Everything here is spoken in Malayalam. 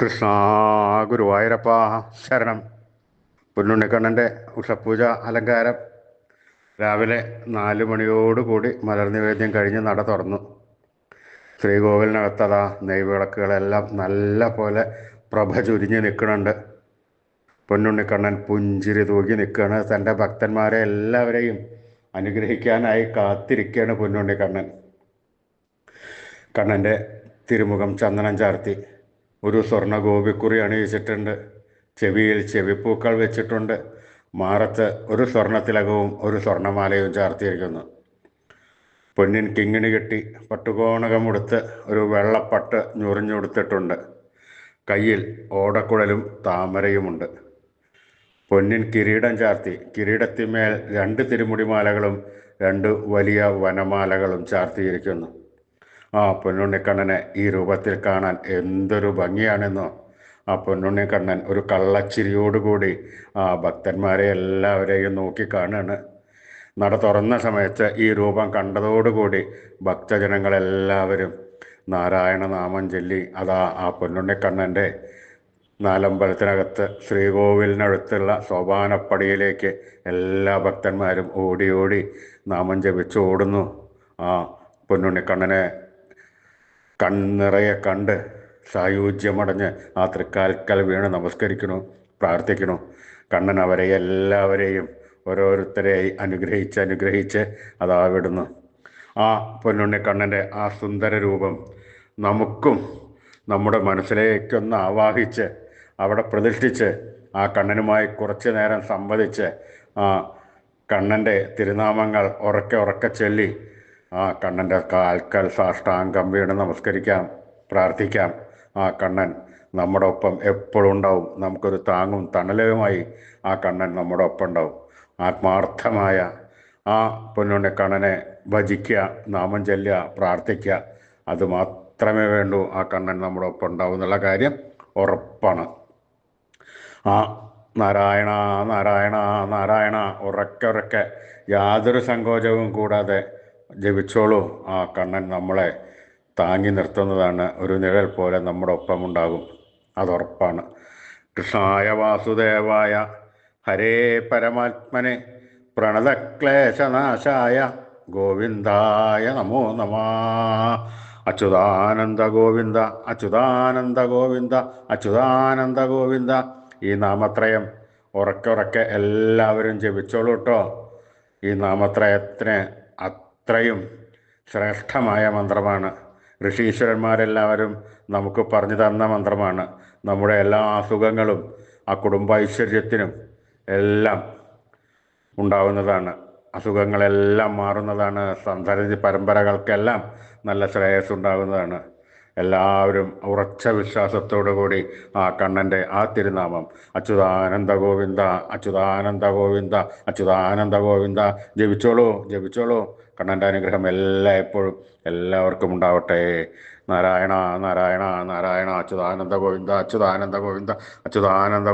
കൃഷ്ണ ഗുരുവായൂരപ്പ ശരണം. പൊന്നുണ്ണിക്കണ്ണന്റെ ഉഷപൂജ അലങ്കാരം. രാവിലെ നാല് മണിയോടുകൂടി മലർനിവേദ്യം കഴിഞ്ഞ് നട തുറന്നു. ശ്രീകോവിലിനകത്തതാ നെയ്വിളക്കുകളെല്ലാം നല്ല പോലെ പ്രഭ ചുരിഞ്ഞ് നിൽക്കുന്നുണ്ട്. പൊന്നുണ്ണിക്കണ്ണൻ പുഞ്ചിരി തൂക്കി നിൽക്കുകയാണ്. തന്റെ ഭക്തന്മാരെ എല്ലാവരെയും അനുഗ്രഹിക്കാനായി കാത്തിരിക്കുകയാണ് പൊന്നുണ്ണിക്കണ്ണൻ കണ്ണന്റെ തിരുമുഖം ചന്ദനം ചാർത്തി. ഒരു സ്വർണ ഗോപിക്കുറി അണിയിച്ചിട്ടുണ്ട് ചെവിയിൽ ചെവിപ്പൂക്കൾ വെച്ചിട്ടുണ്ട്. മാറത്ത് ഒരു സ്വർണത്തിലകവും ഒരു സ്വർണമാലയും ചാർത്തിയിരിക്കുന്നു. പൊന്നിൻ കിങ്ങിണി കെട്ടി പട്ടുകോണകമുടുത്ത് ഒരു വെള്ളപ്പട്ട് ഞൊറിഞ്ഞുടുത്തിട്ടുണ്ട്. കയ്യിൽ ഓടക്കുഴലും താമരയുമുണ്ട്. പൊന്നിൻ കിരീടം ചാർത്തി കിരീടത്തിന്മേൽ രണ്ട് തിരുമുടിമാലകളും രണ്ട് വലിയ വനമാലകളും ചാർത്തിയിരിക്കുന്നു. ആ പൊന്നുണ്ണിക്കണ്ണനെ ഈ രൂപത്തിൽ കാണാൻ എന്തൊരു ഭംഗിയാണെന്നോ. ആ പൊന്നുണ്ണിക്കണ്ണൻ ഒരു കള്ളച്ചിരിയോടുകൂടി ആ ഭക്തന്മാരെ എല്ലാവരെയും നോക്കി കാണുകയാണ് നട തുറന്ന സമയത്ത് ഈ രൂപം കണ്ടതോടുകൂടി ഭക്തജനങ്ങളെല്ലാവരും നാരായണ നാമം ചൊല്ലി അതാ ആ പൊന്നുണ്ണിക്കണ്ണന്റെ നാലമ്പലത്തിനകത്ത് ശ്രീകോവിലിനടുത്തുള്ള സോപാനപ്പടിയിലേക്ക് എല്ലാ ഭക്തന്മാരും ഓടി ഓടി നാമം ജപിച്ചു ഓടുന്നു. ആ പൊന്നുണ്ണിക്കണ്ണനെ കണ്ണിറയെ കണ്ട് സായുജ്യമടഞ്ഞ് ആ തൃക്കാൽക്കൽ വീണ് നമസ്കരിക്കണു പ്രാർത്ഥിക്കണു കണ്ണൻ അവരെ എല്ലാവരെയും ഓരോരുത്തരെയായി അനുഗ്രഹിച്ച് അനുഗ്രഹിച്ച് അതാ വിടുന്നു. ആ പൊന്നുണ്ണിക്കണ്ണന്റെ ആ സുന്ദര രൂപം നമുക്കും നമ്മുടെ മനസ്സിലേക്കൊന്ന് ആവാഹിച്ച് അവിടെ പ്രതിഷ്ഠിച്ച് ആ കണ്ണനുമായി കുറച്ച് നേരം സംവദിച്ച് ആ കണ്ണന്റെ തിരുനാമങ്ങൾ ഉറക്കെ ഉറക്കെ ചൊല്ലി ആ കണ്ണന്റെ കാൽക്കൽ സാഷ്ടാംഗം വീണ് നമസ്കരിക്കാം പ്രാർത്ഥിക്കാം. ആ കണ്ണൻ നമ്മുടെ ഒപ്പം എപ്പോഴും ഉണ്ടാവും. നമുക്കൊരു താങ്ങും തണലുമായി ആ കണ്ണൻ നമ്മുടെ ഒപ്പം ഉണ്ടാവും. ആത്മാർത്ഥമായ ആ പൊന്നുണ്ണി കണ്ണനെ ഭജിക്കുക നാമം ചൊല്ലുക പ്രാർത്ഥിക്കുക അതുമാത്രമേ വേണ്ടൂ. ആ കണ്ണൻ നമ്മുടെ ഒപ്പം ഉണ്ടാവും എന്നുള്ള കാര്യം ഉറപ്പാണ്. ആ നാരായണ നാരായണ നാരായണ ഉറക്കെ ഉറക്കെ. യാതൊരു സങ്കോചവും കൂടാതെ ജപിച്ചോളൂ. ആ കണ്ണൻ നമ്മളെ താങ്ങി നിർത്തുന്നതാണ്. ഒരു നിഴൽ പോലെ നമ്മുടെ ഒപ്പം ഉണ്ടാകും അതുറപ്പാണ്. കൃഷ്ണായ വാസുദേവായ ഹരേ പരമാത്മനെ പ്രണതക്ലേശനാശായ ഗോവിന്ദായ നമോ നമ. അച്യുതാനന്ദ ഗോവിന്ദ അച്യുതാനന്ദ ഗോവിന്ദ അച്യുതാനന്ദ ഗോവിന്ദ. ഈ നാമത്രയം ഉറക്കെ ഉറക്കെ എല്ലാവരും ജപിച്ചോളൂ കേട്ടോ ഈ നാമത്രയത്തിന് അത്രയും ശ്രേഷ്ഠമായ മന്ത്രമാണ്. ഋഷീശ്വരന്മാരെല്ലാവരും നമുക്ക് പറഞ്ഞു തന്ന മന്ത്രമാണ്. നമ്മുടെ എല്ലാ അസുഖങ്ങളും ആ കുടുംബ ഐശ്വര്യത്തിനും എല്ലാം ഉണ്ടാവുന്നതാണ്. അസുഖങ്ങളെല്ലാം മാറുന്നതാണ്. സന്തതി പരമ്പരകൾക്കെല്ലാം നല്ല ശ്രേയസ് ഉണ്ടാകുന്നതാണ് എല്ലാവരും ഉറച്ച വിശ്വാസത്തോടു കൂടി ആ കണ്ണന്റെ ആ തിരുനാമം. അച്യുതാനന്ദ ഗോവിന്ദ അച്യുതാനന്ദ ഗോവിന്ദ അച്യുതാനന്ദ ഗോവിന്ദ ജപിച്ചോളൂ ജപിച്ചോളൂ. കണ്ണന്റെ അനുഗ്രഹം എല്ലാ എപ്പോഴും എല്ലാവർക്കും ഉണ്ടാവട്ടെ. നാരായണ നാരായണ നാരായണ അച്യുതാനന്ദ ഗോവിന്ദ അച്യുതാനന്ദ ഗോവിന്ദ അച്യുതാനന്ദ